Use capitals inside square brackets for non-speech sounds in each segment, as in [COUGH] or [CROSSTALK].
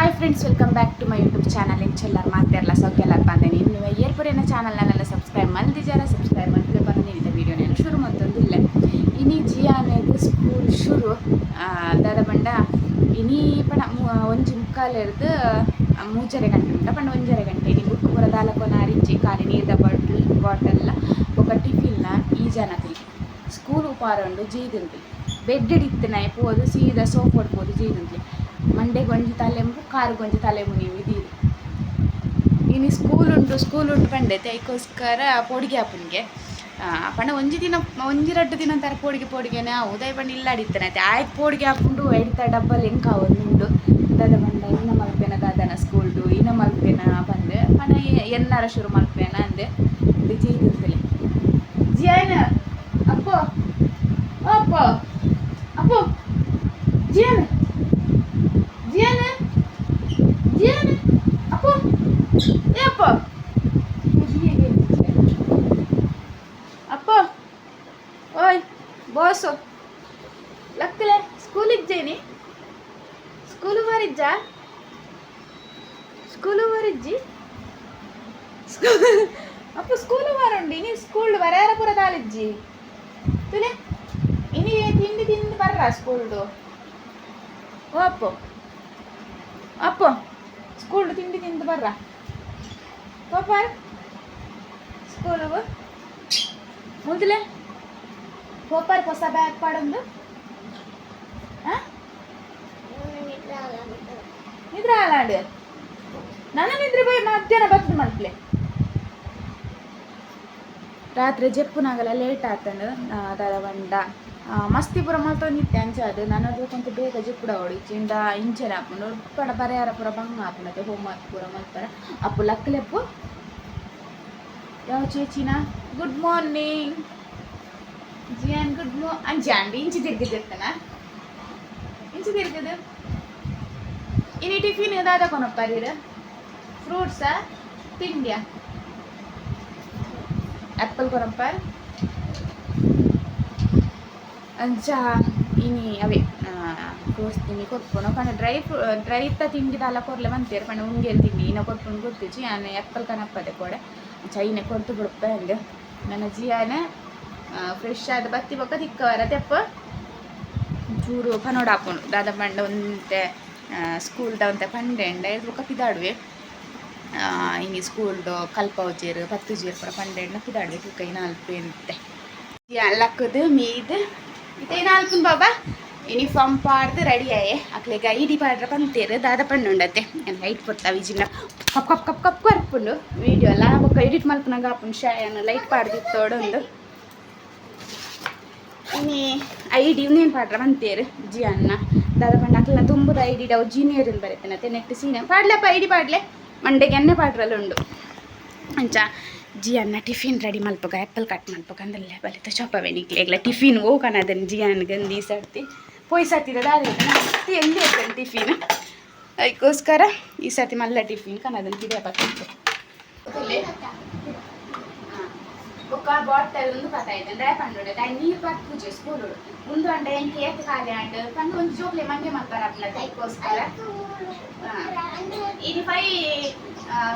Hi friends welcome back to my YouTube channel ಇನ್ ಚೆಲ್ಲಾರ ಮಾತಾಡಲ್ಲ ಸೌಖ್ಯಲ್ಲಾರ ಬಂದೇನೆ ಇನ್ನು ಏರ್ಪುರೇನ ಚಾನಲ್ನಾಗೆಲ್ಲ ಸಬ್ಸ್ಕ್ರೈಬ್ ಮಲ್ದಿಜಾರ ಸಬ್ಸ್ಕ್ರೈಬ್ ಮಾಡ್ಕೊಂಡು ಬಂದಿದ್ದ ವೀಡಿಯೋನೆಲ್ಲ ಶುರು ಮತ್ತೊಂದಿಲ್ಲ ಇನಿ ಜಿಯಾ ಅನ್ನೋದು ಸ್ಕೂಲ್ ಶುರು ದಾದ ಪಂಡ ಇನಿ ಪಣ ಒಂಜಿ ಮುಕ್ಕಾಲು ಹಿಡ್ದು ಮೂಜರೆ ಗಂಟೆ ಉಂಟ ಪಂಡ ಒಂಜರೆ ಗಂಟೆ ಇನ್ನು ಬುಕ್ ಪುರ ದಾಲಕೋನ ಅರಿಜಿ ಖಾಲಿ ನೀರ್ದ ಬಾಟಲ್ ಬಾಟಲ್ನ ಒಬ್ಬ ಟಿಫಿನ್ನ ಈ ಜನ ಸ್ಕೂಲ್ ಉಪಹಾರ ಉಂಡು ಜೀದಂತಿ ಬೆಡ್ ಹಿಡಿತ್ತಿನ ಪೋದು ಸೀದಾ ಸೋಪ್ ಹೊಡ್ಬೋದು ಜೀದಂತಿ ಮಂಡೆ ಗೊಂಜಿ ತಲೆಂಬು ಕಾರು ಗೊಂಜಿ ತಲೆಂಬು ನೀವು ಇದೀರಿ ಇನ್ನು ಸ್ಕೂಲ್ ಉಂಟು ಸ್ಕೂಲ್ ಉಂಟು ಪಂಡೈತೆ ಅದಕ್ಕೋಸ್ಕರ ಪೋಡಿಗೆ ಆಪನ್ಗೆ ಪಂಡ ಒಂಜಿ ದಿನ, ಒಂಜಿ ರಡ್ಡು ದಿನ ಅಂತಾರೆ ಪೋಡಿಗೆ ಪೋಡಿಗೆನೆ ಅವು ಉದಯ ಪಂಡ ಇಲ್ಲ ಅಡಿತಾನೈತೆ ಆಯ್ತು ಪೋಡಿಗೆ ಹಾಕೊಂಡು, ಎಡಿತ ಡಬ್ಬಲ್ ಎಂಕ ಉಂಡು ದಾದ ಪಂಡ, ಇನ್ನ ಮಲ್ಪೇನ ದಾದನ ಸ್ಕೂಲ್ಡು ಇನ್ನ ಮಲ್ಪೇನ ಬಂದೆ ಪಂಡ ಎನ್ನಾರ ಶುರು ಮಲ್ಪೇನ ಅಂದೆ. ಜಿ ಇರ್ತಲೆ ಜಿಯಾನ ಅಪ್ಪೋ. ಅಪ್ಪ. ಅಪ್ಪ. ಜಿಯಾನ ಜಿಯಾನ ಅಪ್ಪೋ ಏ ಅಪ್ಪ ಅಪ್ಪ ಓಯ್ ಬಾಸು ಲಕ್ಕಲೆ ಸ್ಕೂಲಿಗೆ ಜೇನಿ ಸ್ಕೂಲು ಬರಿಜ್ಜ ಸ್ಕೂಲು ಮಾರಿಜ್ಜಿ ಅಪ್ಪ ಸ್ಕೂಲು ಮಾರುಂಡಿ ನೀ ಸ್ಕೂಲ್ ಬರೆಯರ ಪುರ ತಾಲಿಜ್ಜಿ ತುಲೆ ಇನಿ ತಿಂಡಿ ತಿಂದು ಬರ್ರ ಸ್ಕೂಲ್ದು ಓ ಅಪ್ಪ ಅಪ್ಪ ಸ್ಕೂಲ್ ತಿಂಡಿ ತಿಂದು ಬರ್ರ ಪಾಪ. ಸ್ಕೂಲ್ ಮುಗಿಲೆ ಹೋಪಾರ್ ಹೊಸ ಬ್ಯಾಗ್ ಪಾಡೊಂದು. ನಿದ್ರೆ ಆಲಾಡು ನನ್ನ ನಿದ್ರೆ ಬೈ ಮಧ್ಯಾಹ್ನ ಬರ್ತದೆ ಮಲ್ಪ್ಲೆ ರಾತ್ರಿ ಜಪ್ಪುನಾಗಲ್ಲ ಲೇಟ್ ಆತಂಡು. ದಾದ ಬಂಡ ಆ, ಮಸ್ತಿಪುರ ಮಲ್ತೊಂದಿತ್ತೆ ಅಂಚಾದು ನನ್ನ ಕೊಂತ ಬೇಗ ಜಿಪ್ಪುಡ ಹೊಡಿ. ಚಿಂಡ ಇಂಚನೆ ಹಾಕೊಂಡು. ಪಡ ಬರೆಯಾರ ಪುರ ಬಂಗ ಹಾಕೊಂಡು ಹೋಮ್ ವರ್ಕ್ ಪೂರ. ಮಲ್ತಾರ ಅಪ್ಪು ಲಕ್ಕಲೆಪ್ಪು. ಯಾವ ಚೇಚಿನ ಗುಡ್ ಮಾರ್ನಿಂಗ್ ಜಿಯಾನ್ ಗುಡ್ ಮಾ ಅಂಚೆ ಅಂಡಿ ಇಂಚಿ ತಿರ್ಗಿದಿರ್ತಾನ ಇಂಚಿ ತಿರ್ಗದು ಇನಿ ಟಿಫಿನ್ ದಾದ ಕೊನಪ್ಪರೀರ ಫ್ರೂಟ್ಸಾ ತಿಂಡಿಯಾ ಆ್ಯಪಲ್ ಕೊನಪ್ಪರ್ ಅಂಚ ಇನಿ ಅವೇ ಕೋಸ್ತೀನಿ ಕೊಟ್ಕೊಂಡು ಪಂಡ ಡ್ರೈ ಫ್ರೂ ಡ್ರೈ ಇತ್ತ ತಿಂಡಿ ದಾಲ ಕೊರ್ಲೆ ಬಂತೇರು ಪಂಡ ಉಂಗೇರು ತಿಂಡಿ ಇನ್ನ ಕೊಟ್ಕೊಂಡು ಗೊತ್ತಿಚ್ಚಿ ನಾನು ಆ್ಯಪಲ್ ಕನಪ್ಪದೆ ಕೊಡೆ ಚೈನೆ ಕೊಡ್ತು ಬಿಡುತ್ತೆ ಹಂಗೆ ನನ್ನ ಫ್ರೆಶ್ ಆದ ಬತ್ತಿ ಬೊಕ್ಕ ತಿಕ್ಕವರ ತೆಪ್ಪ ಚೂರು ಪನೋಡ ಹಾಕೊಂಡು ದಾದ ಪಂಡ ಒಂತೆ ಸ್ಕೂಲ್ದ ಒಂತೆ ಪಂಡೆ ಎಂಡ ಇದು ಬೊಕ್ಕ ಪಿದಾಡುವೆ. ಹಿಂಗೆ ಸ್ಕೂಲ್ಡು ಕಲ್ಪವಜೇರು ಪತ್ತು ಜೀರು ಪುರ ಪಂಡೆ ಎಂಡ ಪಿದಾಡುವೆ ಲಕ್ಕದು, ಮೀದ್, ಇತ್ತೆ ನಾಲ್ಕು ಬಾಬಾ. ಯೂನಿಫಾರ್ಮ್ ಪಾಡ್ದು ರೆಡಿ ಆಯೆ. ಅಕ್ಲೆಗ ಐಡಿ ಪಾಡ್ರ ಪಂತೇರು ದಾದ ಪಂಡು ಉಂಡತ್ತೆ. ಲೈಟ್ ಕೊಡ್ತಾ ವಿಜಿನ ಕಪ್ ಕಪ್ ಕಪ್ ಕಪ್ ಕರ್ಪುಂಡು. ವಿಡಿಯೋ ಎಲ್ಲ ಬೊಕ್ಕ ಎಡಿಟ್ ಮಲ್ಪನಾಗ ಆಪುಂಡು ಶಾಯನ ಲೈಟ್ ಪಾಡ್ದಿತ್ತೋಡೊಂದು ಇನಿ ಐಡಿ ಇನ್ನೇನು ಪಾಡ್ರ ಬಂತೇರು ಜಿ ಅನ್ನ ದಾದ ಪಂಡ ಅಕ್ಲ ತುಂಬುದ ಐಡಿ ಡವ್ ಜೀನಿಯರ್ ಬರೀತೇನೆ ನೆಟ್ ಸೀನ ಪಾಡ್ಲಪ್ಪ ಐಡಿ ಪಾಡ್ಲೆ. ಮಂಡೆಗೆ ಎಣ್ಣೆ ಪಾಡ್ರಲ್ಲಿ ಉಂಡು. ಅಂಚ ಜಿ ಅನ್ನ ಟಿಫಿನ್ ರೆಡಿ ಮಲ್ಪಗ ಆ್ಯಪಲ್ ಕಟ್ ಮಲ್ಪಗ ಅಂದಲ್ಲೇ ಬಲಿತ ಚೊಪ್ಪವೆ ವೆನಿಕ್ಲೆ ಟಿಫಿನ್ ಹೋಗಣ ಅದನ್ನು ಜಿ ಅನ್ಗಂದು ಈ ಸರ್ತಿ. ಪೊಯ್ಸತ್ತಿರೋದು ಅದೇ ಮತ್ತೆ ಎಲ್ಲಿ ಟಿಫಿನ್ ಅದಕ್ಕೋಸ್ಕರ ಈ ಸತಿ ಮಲ್ಲ ಟಿಫಿನ್ ಕನ್ನದನ್ನು ಹಿಡಿಯ ಪತ್ತೆ ಪೈ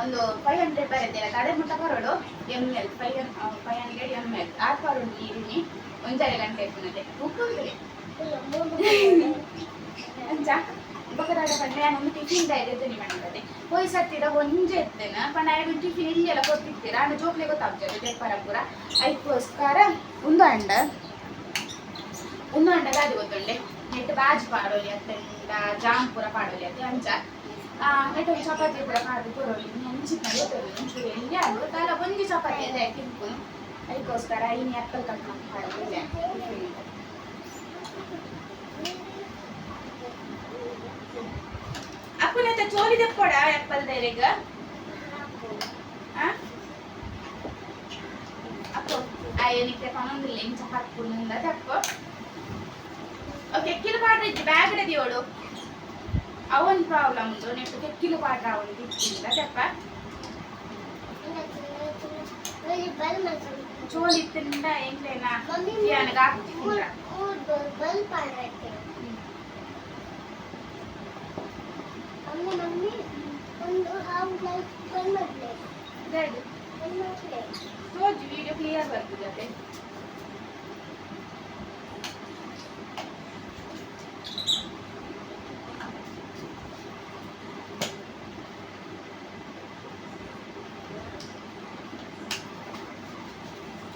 ಒಂದು ಫೈವ್ ಹಂಡ್ರೆಡ್ ಬರುತ್ತೆ ತಡೆ ಮುಟ್ಟ ಬರೋಡು M L five five hundred M L ಆ ಬರೋಡು ನೀರಿನಿ ಗಂಟೆ ಉಪ್ಪು ಪಂಡ ಒಂದು ಟಿಫಿನ್ ಧೈರ್ಯದಲ್ಲಿ ಮಾಡಿದೆ ಹೋಯ್ ಸತ್ತಿರ ಒಂಜೆ ಎತ್ತೇನ ಪಂಡ ಐದು ಟಿಫಿನ್ ಇಲ್ಲಿ ಎಲ್ಲ ಕೊಟ್ಟಿರ್ತೀರ ಅಂಡ ಜೋಕ್ಲೆ ಗೊತ್ತಾಗ್ತದೆ ತೆಪ್ಪರ ಪೂರ ಅದಕ್ಕೋಸ್ಕರ ಒಂದು ಅಂಡ ಒಂದು ಅಂಡ ಅದು ಗೊತ್ತುಂಡೆ ನೆಟ್ ಬಾಜ್ ಪಾಡೋಲಿ ಅತ್ತಂಡ ಜಾಮ್ ಪೂರ ಪಾಡೋಲಿ ಅತ್ತೆ ಅಂಚ ನೆಟ್ ಒಂದು ಚಪಾತಿ ಪೂರ ಪಾಡು ನೆಂಚಿನ ಗೊತ್ತೋಲಿ ಒಂಚೂರು ಎಲ್ಲಿ ಅದು ತಾಲ ಒಂದು ಚಪಾತಿ ಅದೇ ತಿನ್ಕೊಂಡು ಅದಕ್ಕೋಸ್ಕರ ಇನ್ನು ಆ್ಯಪಲ್ ಕಟ್ ಹತ್ರ ಚೋಲಿ ತೆಕ್ಕೊಡ ಆ್ಯಪಲ್ ದೈರೆಗ ಅಪ್ಪು ಆಯ್ಯನಿಕ್ಕೆ ಪನೊಂದಿಲ್ಲ ಇಂಚ ಹಾಕ್ಕೊಂಡು ತಪ್ಪು ಓಕೆ ಕೆಕ್ಕಿಲು ಪಾಡ್ರ ಇತ್ತು ಬ್ಯಾಗ್ ಹಿಡಿಯೋಳು ಅವನ್ ಪ್ರಾಬ್ಲಮ್ ಉಂಟು ನೆಟ್ಟು ಕೆಕ್ಕಿಲು ಪಾಡ್ರ ಅವನು ಇತ್ತಿಲ್ಲ ತಪ್ಪ ಚೋಲಿ ತಿಂದ ಎಂಕ್ಲೇನ ನನಗೆ ಹಾಕ್ತಿಲ್ಲ ಮಮ್ಮಿ ಮಮ್ಮಿ ಒಂದು ಹಾವು ಲೈಕ್ ಕಣ್ಣಲ್ಲಿ ರೆಡ್ ಕಣ್ಣಲ್ಲಿ ತೋಜು ವಿಡಿಯೋ ಕ್ಲಿಯರ್ ಬರ್ತದೆ ಅದೇ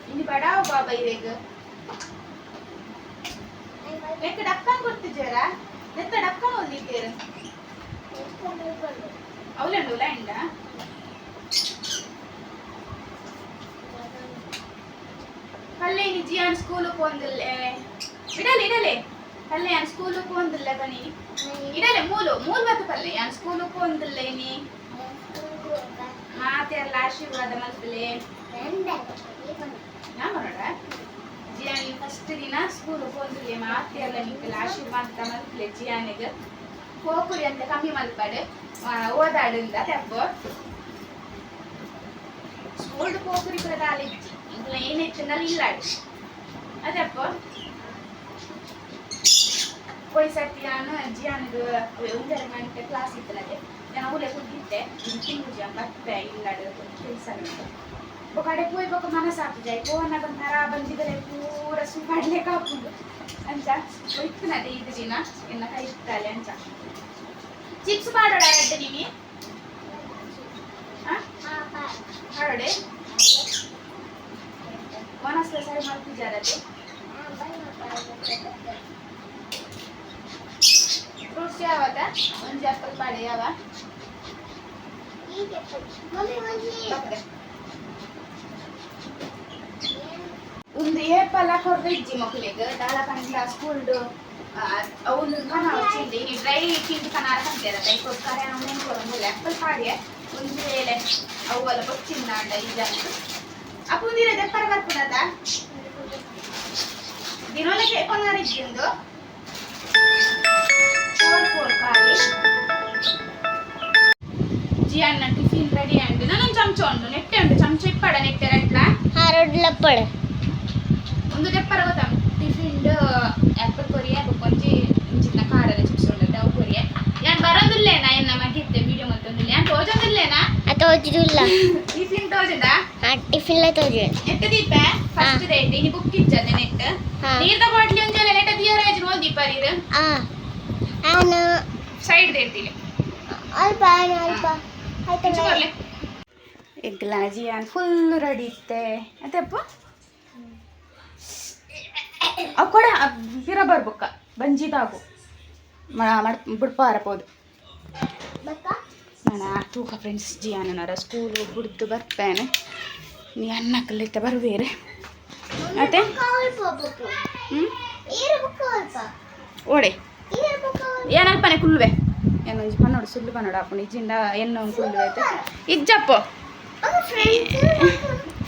ಇನ್ನು ಬಡಾವ್ ಬಾಬಾ ಇರೇಗ ಲೆಕ್ಕ ಡಕ್ಕನ್ ಕೊಡ್ತಿದ್ದೀರ ಲೆಕ್ಕ ಡಕ್ಕನ್ ಓದಿದ್ದೀರ ಅವಲಂಡು ಲೈಂಡ ಪಲ್ಲೆ ಇನಿ ಜಿಯಾನ್ ಸ್ಕೂಲು ಪೋಂದಿಲ್ಲೆ ಇಡಲೆ ಇಡಲೆ ಪಲ್ಲೆ ಯಾನ್ ಸ್ಕೂಲು ಪೋಂದಿಲ್ಲೆ ಬನ್ನಿ ಇಡಲೆ ಮೂಲು ಮೂಲು ಬತ್ತು ಪಲ್ಲೆ ಯಾನ್ ಸ್ಕೂಲು ಪೋಂದಿಲ್ಲೆ ಇನಿ ಮಾತೆ ಎಲ್ಲ ಆಶೀರ್ವಾದ ಮಲ್ಪಲೆ ನಾ ಮಾಡೋಡ ಜಿಯಾನಿ ಫಸ್ಟ್ ದಿನ ಸ್ಕೂಲ್ ಹೋದ್ರೆ ಮಾತೆ ಎಲ್ಲ ಆಶೀರ್ವಾದ ಮಲ್ಪಲೆ ಜಿಯಾನಿಗೆ ಹೋಗುರಿ ಅಂತ ಕಮ್ಮಿ ಮಲ್ಪಾಡು ಓದಾಡಿಂದ ತೆಪ್ಪ ಸ್ಕೂಲ್ ಹೋಗುರಿ ಕೂಡ ದಾಲಿಜ್ಜಿ ಇಂಕಲ ಏನಿತ್ತು ನಲ್ಲಿ ಇಲ್ಲಾಡು ಅದಪ್ಪ ಹೋಯ್ ಸರ್ತಿ ನಾನು ಜಿಯಾನಿಗೆ ಒಂದರ ಗಂಟೆ ಕ್ಲಾಸ್ ಇತ್ತಲ್ಲ ನಾನು ಊಲೆ ಕುದ್ದಿದ್ದೆ ತಿಂಗಳು ಜಿಯಾನ್ ಬರ್ತೆ ಇಲ್ಲಾಡು ಕೆಲಸ ಬೊಕಡೆ ಪೋಯ್ ಬೊಕ ಮನಸ್ಸು ಆಗ್ತದೆ ಪೋನಾಗ ನರ ಬಂದಿದ್ರೆ ಪೂರ ಸುಮಾಡ್ಲಿಕ್ಕೆ ಹಾಕುದು ಅಂಚ ಇತ್ತು ನಡೆ ಇದು ದಿನ ಇನ್ನ ಕೈ ಇತ್ತಲೆ ಅಂಚ ಚಿಪ್ಸ್ ಮಾಡೋಡ ರೆಡ್ ನಿಮಿ ಹಾಡೋಡೆ ಮನಸ್ಸು ಸರಿ ಮಾಡ್ತಿದ್ದಾರತ್ತೆ ಫ್ರೂಟ್ಸ್ ಯಾವತ್ತ ಒಂದು ಆಪಲ್ ಪಾಡೆ ಯಾವ ಮಮ್ಮಿ ఏ పలాకొర్రి జిమకులేదు దాదాపు స్కూల్ అవును కన్నా వచ్చింది డ్రై కింది కన్నా అరకంతేదా దై కొరకారే నేను కొరము లెక్కలు పాడే ఉంది వేలే అవు వాళ్ళ వచ్చిందంట ఇదంతా అప్పుడు మీరు ఎక్కడ వరకు కదా దీనివల్లకి ఎక్కడున్నారు ఇచ్చిందో కొరకాలి జీ అన్న టిఫిన్ రెడీ అండి నన్ను చంచోండు నెట్టే ఉండు చంచో ఇప్పాడ నెట్టారు ఎట్లా ఆ రోడ్లు అప్పాడు ಉಂಡು ಚಮಚ ಇಪ್ಪಡ ನೆಟ್ಟೆ ರಟ್ಲ ಹಾರೋಡ್ಲಪ್ಪಳ ಒಂದು ತೆಪ್ಪರ ಗೊತ್ತಾ ಟಿಫಿನ್ ಆಪಲ್ ಕೊರಿಯ ಕೊಂಚಿ ಚಿನ್ನ ಕಾರದ ಚಿಪ್ಸ್ ಉಂಟು ಅವು ಕೊರಿಯ ಯಾನ್ ಬರೋದಿಲ್ಲೇನಾ ಎನ್ನ ಮಗಿದ್ದೆ ವಿಡಿಯೋ ಮತ್ತೊಂದಿಲ್ಲ ಯಾನ್ ತೋಜೋದಿಲ್ಲೇನಾ ಅದು ಓದಿಲ್ಲ ಟಿಫಿನ್ ತೋಜದ ಆ ಟಿಫಿನ್ ತೋಜಿ ನೆಟ್ಟ ದೀಪ ಫಸ್ಟ್ ಡೇಟ್ ಇನಿ ಬುಕ್ ಇಚ್ಚದೆ ನೆಟ್ ಹಾ. ನೀರ್ದ ಬಾಟ್ಲಿ ಒಂಜಲ ನೆಟ್ಟ ದಿಯರಾಜ್ ನೋಲ್ ದೀಪ ನೀರು ಆ ನಾನು ಸೈಡ್ ದೇಟಿಲಿ ಅಲ್ಪ ಅಲ್ಪ ಆಯ್ತು ಎಗ್ಲ ಜಿಯಾನ್ ಫುಲ್ ರೆಡಿ ಇತ್ತೆ ಅತ್ತಪ್ಪ ಅವ್ ಕೊಡ ಹಿರ ಬರ್ಬೇಕ ಬಂಜಿದಾಗು ಬಕ್ಕ ನಾನು ತೂಕ ಫ್ರೆಂಡ್ಸ್ ಜಿಯಾನನರ ಸ್ಕೂಲು ಬಿಡ್ದು ಬರ್ಪೇನೆ ನೀ ಅನ್ನಕ್ಕಲ್ಲಿತ್ತ ಬರುವೇರೆ. ಮತ್ತೆ? ಓಡೆ. ಏನಲ್ಪನೆ ಕುಲ್ವೆ? ಏನು ಇಜ್ ಪನ್ನೋಡು ಸುಲ್ಲು ಪನ್ನೋಡು ಹಾಕೊಂಡು ಇಜ್ಜಿಂದ ಎನ್ನು ಕುಲ್ವೆ ಐತೆ. ಇಜ್ಜಪ್ಪ.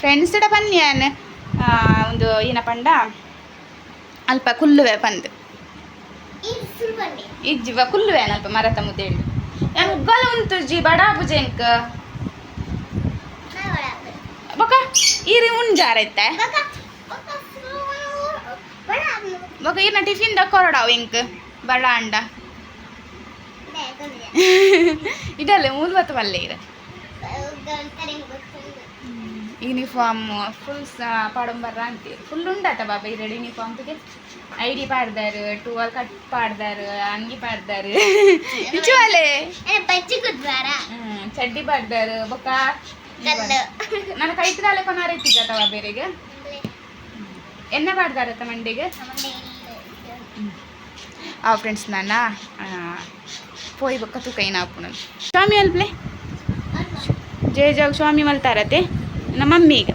ಫ್ರೆಂಡ್ಸ್ ಬನ್ನಿ ಏನು ಒಂದು ಏನ ಪಂಡ. ಅಲ್ಪ ಕುಲ್ಲುವೆ ಪಂದ್ ಇಜ್ಜಿವ ಕುಲ್ಲುವೆ ಅಲ್ಪ ಮರತ ಮುದ್ದೆ ಹಿಡ್ದು ಯಾನ್ ಉಗ್ಗಲ ಉಂಟು ಜಿ ಬಡಾ ಬುಜೆಂಕ್ ನಾ ಬರಾಬ ಬೊಕ ಈರಿ ಬಕ್ಕ ಬೊಕ ಈರ್ನ ಟಿಫಿನ್ ದ ಕೊರಡಾವ್ ಇಂಕ್ ಬಡ ಅಂಡ. [LAUGHS] ಇದಲ್ಲೇ ಮೂಲ್ವತ್ತು ಮಲ್ಲೆ ಇರ. ಯೂನಿಫಾರ್ಮ್ ಫುಲ್ ಪಾಡಂಬರ ಅಂತೀರಿ ಫುಲ್ ಉಂಡಾತ ಬಾಬಾ ಇರಡು ಯೂನಿಫಾರ್ಮ್ಗೆ ಐ ಡಿ ಪಾಡ್ದಾರು ಟುವಲ್ ಕಟ್ ಪಾಡ್ದಾರು ಅಂಗಿ ಪಾಡ್ದಾರು ನಿಜವಾಲೆ ಚಡ್ಡಿ ಪಾಡ್ದಾರು ಬೊಕ್ಕ ನನ್ನ ಕೈತ್ರಾಲೆ ಕೊನಾರ ಇತ್ತಿದ್ದತವ ಬೇರೆಗೆ ಎಣ್ಣೆ ಪಾಡ್ದಾರತ್ತ ಮಂಡಿಗೆ ಆ ಫ್ರೆಂಡ್ಸ್ ನಾನ ಪೋಯ್ ಬೊಕ್ಕ ತೂಕ ನಾನು ಸ್ವಾಮಿ ಅಲ್ಪ್ಲೆ ಜಯ ಜಾಗ ಸ್ವಾಮಿ ಮಲ್ತಾರತೆ ನಮ್ಮ ಮಮ್ಮಿಗೆ ಈಗ.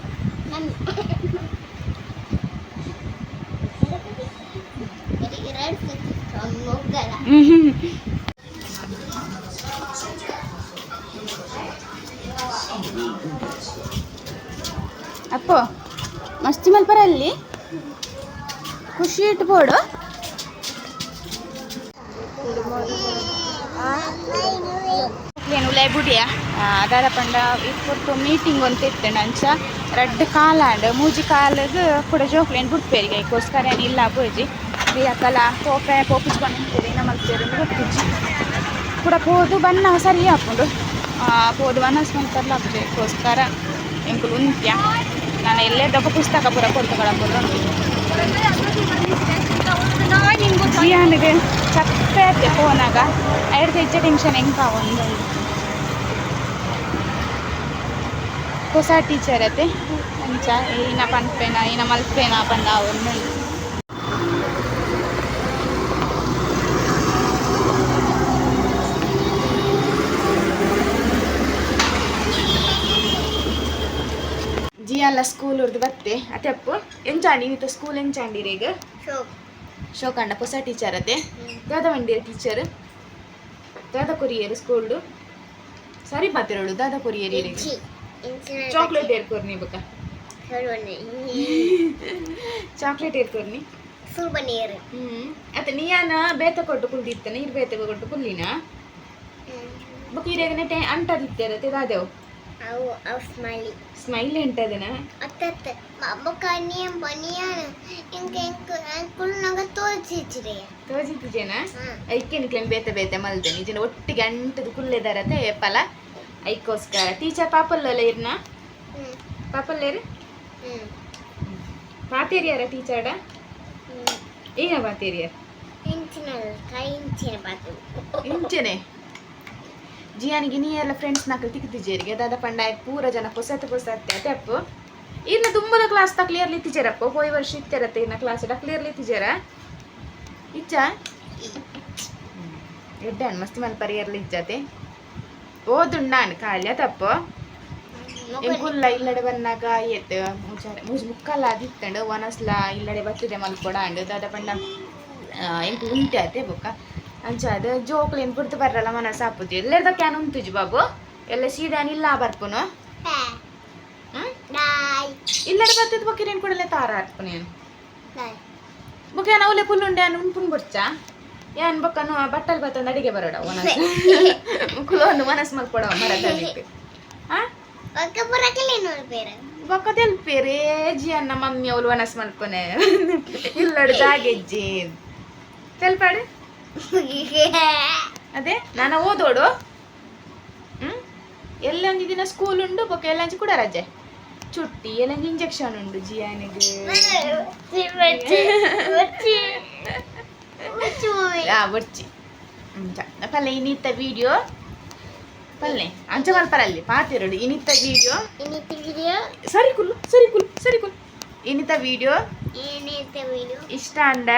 ಅಪ್ಪ ಮಸ್ತಿ ಮಲ್ಪರ ಅಲ್ಲಿ? ಖುಷಿ ಇಟ್ಬೋಡು. ಏನು ಲೈಬ್ರರಿಯ ಅದರ ಪಂಡ ಇಪ್ಪತ್ತು ಮೀಟಿಂಗ್ ಅಂತ ಇತ್ತೇನೆ ಅಂಚ ರಡ್ಡ್ ಕಾಲಾಂಡ್ ಮೂಜಿ ಕಾಲದ ಕೂಡ ಜೋಕ್ಲೇನ್ ಬಿಡ್ಪೇರಿಗೆ ಈಗೋಸ್ಕರ ಏನಿಲ್ಲ ಪೂಜಿ. ಅಕ್ಕಲ ಪೋಪೆ ಪೋಪಿಸ್ಕೊಂಡು ನಿಂತಿರಿ ನಮ್ಮ ಮಲ್ಪೇರು ಗೊತ್ತಿಜ್ಜಿ ಕೂಡ ಪೋದು ಬಣ್ಣ ಸರಿ ಹಾಕೊಂಡು. ಪೋದು ಬಣ್ಣ ಸ್ಮೆಲ್ತರ್ಲ ಅದಕ್ಕೋಸ್ಕರ ಎಂಕುಲು ಉಂತ್ಯ? ನಾನು ಎಲ್ಲೇ ದೊಡ್ಡ ಪುಸ್ತಕ ಪೂರ ಕೊಡ್ತಗಳ ಜಿಯಾನಿಗೆ ಚಪ್ಪೆ ಫೋನಾಗ ಐದು ಹೆಚ್ಚು ಟೆನ್ಷನ್ ಹೆಂಗ ಒಂದು. ಹೊಸ ಟೀಚರ್ ಅತ್ತೆ ಅಂಚ ಈನ ಪನ್ಪೇನ ಏನ ಮಲ್ಪೇನ ಬಂದ ಅವನ್ನ ಜಿಯಲ್ಲ ಸ್ಕೂಲ್ ಉರ್ದು ಬತ್ತೆ ಅತೆಪ್ಪು ಎಂಚಾಂಡಿ ನೀತ ಸ್ಕೂಲ್ ಎಂಚಾಂಡಿರಿ ಈಗ? So, ಶೋಕಂಡ ಹೊಸ ಟೀಚರ್ ಅದೇ. ದಾದ ಮಂಡಿಯ ಟೀಚರ್ ದಾದ ಕೊರಿಯರ್ ಸ್ಕೂಲ್ಡು ಸರಿ ಪಾತಿರೋಳು ದಾದ ಕೊರಿಯರ್ ಚಾಕ್ಲೇಟ್ ಏರ್ಕೋರ್ನಿ ಬಕ್ಕ. ಚಾಕ್ಲೇಟ್ ಏರ್ಕೋರ್ನಿ Souvenir. ಹ್ಮ್. ಅತ್ತ ನೀಯಾನ ಬೇತ ಕೊಟ್ಟು ಕುಲ್ದಿತ್ತ ನೀರ್ ಬೇತ ಕೊಟ್ಟು ಕುಲ್ಲಿನ ಬುಕ್ ಇರೇಗನೆ ಟೆ ಅಂಟದಿತ್ತೇರತ್ತೆ ದಾದೆವು Au, au ಸ್ಮೈಲಿ ಸ್ಮೈಲ್ ಎಂಟದನ ಅತ್ತತ್ತೆ ಮಕ್ಕನಿಯಂ ಬನಿಯಾನ ಇಂಕ ಇಂಕ ಅಂಕುಲ್ ನಂಗೆ ತೋಚಿಚ್ರೆ ತೋಜಿತಿಜೇನ ಹಾ ಐಕೆ ನಿಕ್ಲೆನ್ ಬೇತೆ ಬೇತೆ ಮಲ್ದೆ ನಿಜನ ಒಟ್ಟಿಗೆ ಅಂಟದು ಕುಲ್ಲೆದಾರತ್ತೆ ಪಲ. ಐಕೋಸ್ಕರ. ಟೀಚರ್ ಪಾಪಲ್ಲ ಇರ್ನ? ಹ್ಮ್. ಪಾಪಲ್ಲೇರು ಹ್ಮ್. ಪಾತೇರಿಯಾರ ಟೀಚರ್ಡ? ಹ್ಮ್. ಏನ ಪಾತೇರಿಯರ್ ಇಂಚಿನ ಕೈ ಇಂಚಿನ ಪಾತು ಇಂಚೆನೆ? ಜಿಯಾನಿಗೆ ನೀ ಎಲ್ಲ ಫ್ರೆಂಡ್ಸ್ ನಾಲ್ಕು ತಿಕ್ತಿಜೇರಿಗೆ ದಾದ ಪಂಡ ಪೂರ ಜನ ಪೊಸತ್ ಪೊಸತ್ತೆ ತೆಪ್ಪು ಇನ್ನು ತುಂಬದ ಕ್ಲಾಸ್ ತ ಕ್ಲಿಯರ್ಲಿ ತಿಜೇರಪ್ಪ ಹೋಯ್ ವರ್ಷ ಇತ್ತಿರತ್ತೆ ಇನ್ನ ಕ್ಲಾಸ್ ಡ ಕ್ಲಿಯರ್ಲಿ ತಿಜೇರ ಇಚ್ಚ? ಎಡ್ಡಾಣ್ ಮಸ್ತಿ ಮನ ಪರಿಯರ್ಲಿ ಇಜ್ಜತೆ. ಓದುಂಡಾನ್ ಕಾಳ್ಯ ತಪ್ಪು. ಎಂಕುಲ್ಲ ಇಲ್ಲಡೆ ಬನ್ನಾಗ ಎತ್ ಮುಜಾರೆ ಮುಜ್ ಮುಕ್ಕಲ್ಲ ಅದಿತ್ತಂಡು ವನಸ್ಲ ಇಲ್ಲಡೆ ಬತ್ತಿದೆ ಮಲ್ಕೊಡ ಅಂಡು ದಾದ ಪಂಡ ಎಂಕು ಉಂಟೆ ಆತೆ ಬೊಕ್ಕ. ಅಂಚ ಅದು ಜೋಕ್ಲು ಏನು ಪುರ್ತು ಬರ್ರಲ್ಲ ಮನಸ್ಸು ಹಾಪುದು ಎಲ್ಲರದ ಕ್ಯಾನ್ ಉಂತುಜಿ ಬಾಬು ಎಲ್ಲ ಸೀದಾನ ಇಲ್ಲ ಬರ್ಪುನು ಇಲ್ಲಡೆ ಬತ್ತದ ಬೊಕ್ಕ ಏನು ಕೊಡಲೆ ತಾರ ಹಾರ್ಪುನು ಏನು ಡಾಯ್ ಬೊಕ್ಕ ಏನು ಅವಲೆ ಪುಲ್ ಉಂಡೆ ಅನ್ನು ಉಂಪುನ್ ಬರ್ಚ ಏನ್ ಬೊಕ್ಕನು ಬಟ್ಟಲ್ ಬತ್ತಂದು ಅಡಿಗೆ ಬರೋಡ ಮನಸ್ಸು ಕುಲ ಒಂದು ಮನಸ್ಸು ಮಲ್ಕೊಡವ ಮರದಲ್ಲಿ ಹಾ ಬೊಕ್ಕ ತೆಲ್ಪೇರೆ ಜಿ ಅನ್ನ ಮಮ್ಮಿ ಅವಳು ಮನಸ್ಸು ಮಲ್ಕೊನೆ ಇಲ್ಲಡು ಜಾಗೆಜ್ಜಿ ತೆಲ್ಪಾಡು [LAUGHS] ಅದೇ ನಾನು ಓದೋಡು. ಹ್ಮ್? ಎಲ್ಲಂಜಿ ದಿನ ಸ್ಕೂಲ್ ಉಂಡು ಬೊಕ್ಕ ಎಲ್ಲಂಜಿ ಕೂಡ ರಜೆ. ಚುಟ್ಟಿ ಎಲ್ಲಂಜಿ ಇಂಜೆಕ್ಷನ್ ಉಂಡು ಜಿಯಾನಿಗೆ [LAUGHS] ಬೊಚ್ಚಿ ಪಲ್ಲೆ ಇನ್ನಿತ್ತ ವಿಡಿಯೋ ಪಲ್ಲೆ ಅಂಚ ಮಲ್ಪರಲ್ಲಿ ಪಾತಿರೋಡು ಇನ್ನಿತ್ತ ವಿಡಿಯೋ ಸರಿ ಕುಲ್ಲು ಸರಿ ಕುಲ್ಲು ಸರಿ ಕುಲ್ಲು. ಇನ್ನಿತ್ತ ವಿಡಿಯೋ ಇಷ್ಟ ಅಂಡ?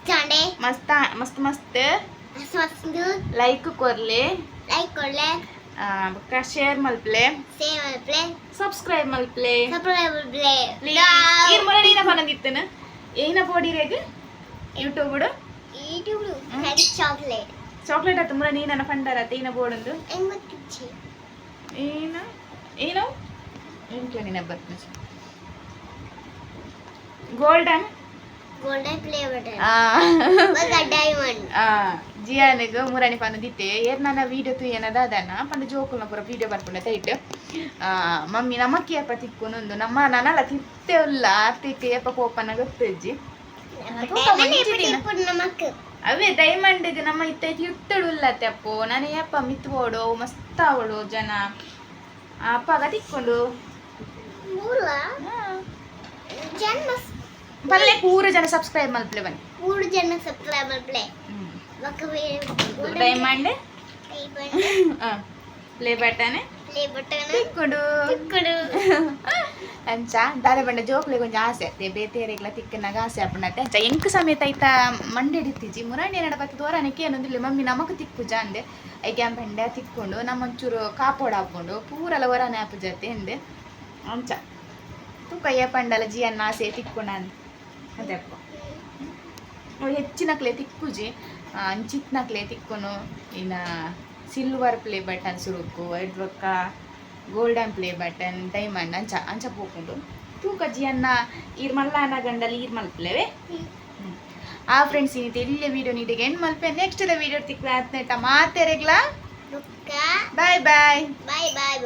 ಇಷ್ಟ ಅಂಡೆ ಮಸ್ತ ಮಸ್ತ್. ಮಸ್ತ್ ಸ್ವಸ್ದು ಲೈಕ್ ಕೊರ್ಲೆ ಲೈಕ್ ಕೊರ್ಲೆ ಬೊಕ್ಕ ಶೇರ್ ಮಲ್ಪ್ಲೆ. ಶೇರ್ ಪ್ಲೇ ಸಬ್ಸ್ಕ್ರೈಬ್ ಮಲ್ಪ್ಲೆ. ಸಬ್ಸ್ಕ್ರೈಬ್ ಪ್ಲೇ ಈರ್ ಮೊಳ ನೀನ ಬಂದಿತ್ತನ ಏನ ಪೋಡಿರೇಗ ಯೂಟ್ಯೂಬ್ ಯೂಟ್ಯೂಬ್ ಕರಿ ಚಾಕ್ಲೇಟ್ ಚಾಕ್ಲೇಟ್ ಆತು ಮುಳ ನೀನನ ಫಂಡರ ತೇನ ಬೋಡಂದು ಏನ? ಏನು? ಏನು ನಿನ್ನ ಬರ್ತನೆ. ಗೋಲ್ಡನ್ ಜಿಯಾನಿಗ ಮುರಾಣಿ ಪಾನ ದಿತ್ತೆ. ಏರ್ ನನ್ನ ವೀಡಿಯೋ ತು ಏನದ? ಅದನ್ನ ಪಂಡ ಜೋಕುಲ್ನ ಪೂರ ವೀಡಿಯೋ ಬರ್ಕೊಂಡೆ ತೈಟ್ ಮಮ್ಮಿ ನಮಕ್ಕಿ ಅಪ್ಪ ತಿಕ್ಕುನೊಂದು ನಮ್ಮ ನನಲ ತಿತ್ತೆ ಉಲ್ಲ. ಅತ್ತಿಕ್ಕೆ ಅಪ್ಪ ಕೋಪನ ಗೊತ್ತಜ್ಜಿ. ನಮಕ್ ಅವೇ ಡೈಮಂಡ್ ನಮ್ಮ ಇತ್ತೈತಿ ಇಟ್ಟಡುಲ್ಲತ್ತೆ ಅಪ್ಪು. ನಾನು ಯಪ್ಪ ಮಿತ್ಬೋಡು ಮಸ್ತ್ ಅವಳು ಜನ. ಅಪ್ಪಗ ತಿಕ್ಕೊಂಡು. ಹಾ. ಜನ್ಮ ಪಲ್ಲೆ ಪೂರ ಜನ ಸಬ್ಸ್ಕ್ರೈಬ್ ಮಲ್ಪ್ಲೆ ಬನ್ನಿ ಮೂರು ಜನ ಸಬ್ಸ್ಕ್ರೈಬರ್ ಪ್ಲೇ ಮಕ್ಕ diamond diamond play button play button ತಿಕ್ಕೊಂಡು ತಿಕ್ಕಡು ಅಂಚ ದಾರೆ ಬಂಡ ಜೋಕ್ಲೆ ಕೊಂಚ ಆಸೆ ಅತ್ತೆ ಬೇತೇರೆಗ್ಲ ತಿಕ್ಕನಾಗ ಆಸೆ ಅಪ್ಪಣತೆ ಅಂಚ ಎಂಕ್ ಸಮೇತ ಐತ ಮಂಡೆಡಿತ್ತಿಜಿ ಮುರಾಣಿ ನಡ ಬತ್ತ ತೋರನಕ್ಕೆ ಏನೊಂದಿಲ್ಲ ಮಮ್ಮಿ ನಮಕ್ ತಿಕ್ಕುಜ ಅಂದೆ ಐಕೆ ಬಂಡೆ ತಿಕ್ಕೊಂಡು ನಮ್ಮಂಚೂರು ಕಾಪೋಡ ಹಾಕೊಂಡು ಪೂರಲ ವರನೆ ಆಪು ಜತೆ ಎಂದೆ ಅಂಚ ತೂಕ ಏ ಪಂಡಲ ಜಿ ಅನ್ನ ಆಸೆ ತಿಕ್ಕೊಂಡ ಅಂದೆ ಅದೇ ಕ್ಲೇ ಅವ್ಳು ಹೆಚ್ಚಿನಕ್ಲೆ ತಿಕ್ಕುಜಿ ಅಂಚಿತ್ನಕ್ಲೆ ತಿಕ್ಕೊನು ಇನ್ನು ಸಿಲ್ವರ್ ಪ್ಲೇ ಬಟನ್ ಸುರುಕು ಎಡ್ವಕ್ಕ ಗೋಲ್ಡನ್ ಪ್ಲೇ ಬಟನ್ ಡೈಮಂಡ್ ಅಂಚ ಅಂಚ ಪೋಕೊಂಡು ತೂಕ ಜಿಯನ್ನ ಇರ್ಮಲ್ಲ ಮಲ್ಲಾನ ಗಂಡಲ್ಲಿ ಈರ್ ಮಲ್ಪ್ಲೇವೆ? ಆ ಫ್ರೆಂಡ್ಸ್ ಇನ್ನು ಇಲ್ಲೇ ವಿಡಿಯೋ ನೀಡಿಗೆ ಏನು ಮಲ್ಪೆ. ನೆಕ್ಸ್ಟ್ ವಿಡಿಯೋ ತಿಕ್ಕ ಮಾತೇರೆಗ್ಲಾ? Bye bye bye bye